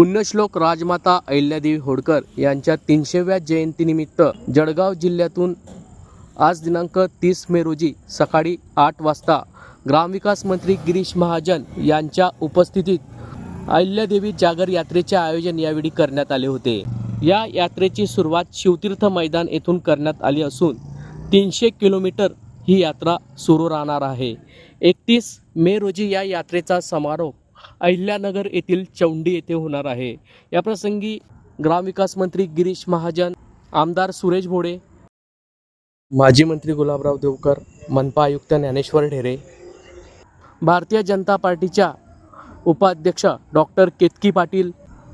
पुण्यश्लोक राजमाता अहिल्यादेवी होडकर यांच्या तीनशेव्या जयंतीनिमित्त जळगाव जिल्ह्यातून आज दिनांक तीस मे रोजी सकाळी आठ वाजता ग्रामविकास मंत्री गिरीश महाजन यांच्या उपस्थितीत अहिल्यादेवी जागर यात्रेचे आयोजन यावेळी करण्यात आले होते. या यात्रेची सुरुवात शिवतीर्थ मैदान येथून करण्यात आली असून तीनशे किलोमीटर ही यात्रा सुरू राहणार आहे. एकतीस मे रोजी या यात्रेचा समारोप अहिल्यानगर येथील चौंडी येथे होणार आहे. याप्रसंगी ग्रामविकास मंत्री गिरीश महाजन आमदार सुरेश भोडे माजी मंत्री गुलाबराव देवकर मनपा आयुक्त ज्ञानेश्वर ढेरे भारतीय जनता पार्टीच्या उपाध्यक्ष डॉक्टर केतकी पाटील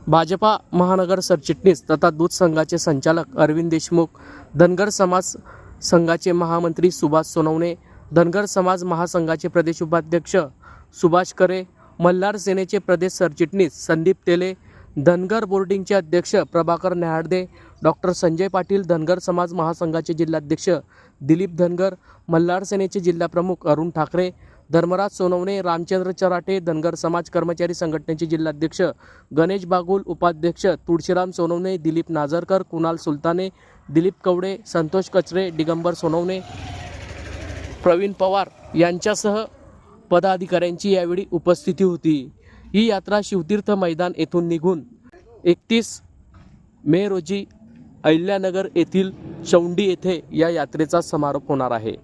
भाजपा महानगर सरचिटणीस तथा दूध संघाचे संचालक अरविंद देशमुख धनगर समाज संघाचे महामंत्री सुभाष सोनवणे धनगर समाज महासंघाचे प्रदेश उपाध्यक्ष सुभाष करे मल्हार सेनेचे प्रदेश सरचिटणीस संदीप तेले धनगर बोर्डिंगचे अध्यक्ष प्रभाकर न्याहाडदे डॉक्टर संजय पाटील धनगर समाज महासंघाचे जिल्हाध्यक्ष दिलीप धनगर मल्हार सेनेचे जिल्हाप्रमुख अरुण ठाकरे धर्मराज सोनवणे रामचंद्र चराटे धनगर समाज कर्मचारी संघटनेचे जिल्हाध्यक्ष गणेश बागुल उपाध्यक्ष तुळशीराम सोनवणे दिलीप नाझरकर कुणाल सुलताने दिलीप कवडे संतोष कचरे दिगंबर सोनवणे प्रवीण पवार यांच्यासह पदाधिकाऱ्यांची यावेळी उपस्थिती होती. ही यात्रा शिवतीर्थ मैदान येथून निघून एकतीस मे रोजी अहिल्यानगर येथील चौंडी येथे या यात्रेचा समारोप होणार आहे.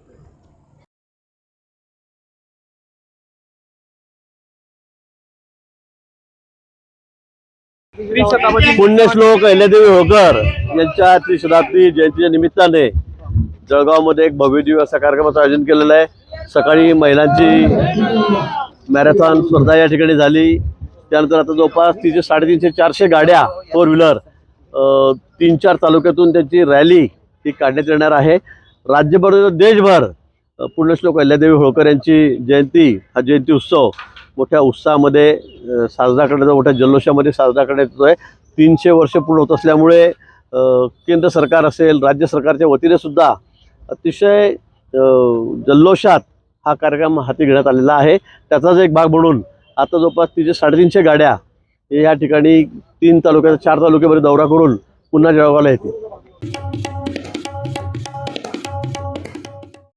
पुण्यश्लोक अहिल्यादेवी होकर यांच्या त्रिशताब्दी जयंतीच्या निमित्ताने जळगावमध्ये एक भव्यदिव्य असा कार्यक्रमाचं आयोजन केलेलं आहे. सकाळी महिलांची मॅरेथॉन स्पर्धा या ठिकाणी झाली. त्यानंतर आता जवळपास तिचे साडेतीनशे चारशे गाड्या फोर व्हीलर तीन चार तालुक्यातून त्यांची रॅली ही काढण्यात येणार आहे. राज्यभर देशभर पुण्यश्लोक अहिल्यादेवी होळकर यांची जयंती हा जयंती उत्सव मोठ्या उत्साहामध्ये साजरा करण्याचा मोठ्या जल्लोषामध्ये साजरा करण्यात येतो आहे. तीनशे वर्ष पूर्ण होत असल्यामुळे केंद्र सरकार असेल राज्य सरकारच्या वतीने सुद्धा अतिशय जल्लोषात हा कार्यक्रम हाती घेण्यात आलेला आहे. त्याचाच एक भाग म्हणून आता जवळपास तिचे साडेतीनशे गाड्या या ठिकाणी तीन तालुक्यात चार तालुक्यामध्ये दौरा करून पुन्हा जळगावला येते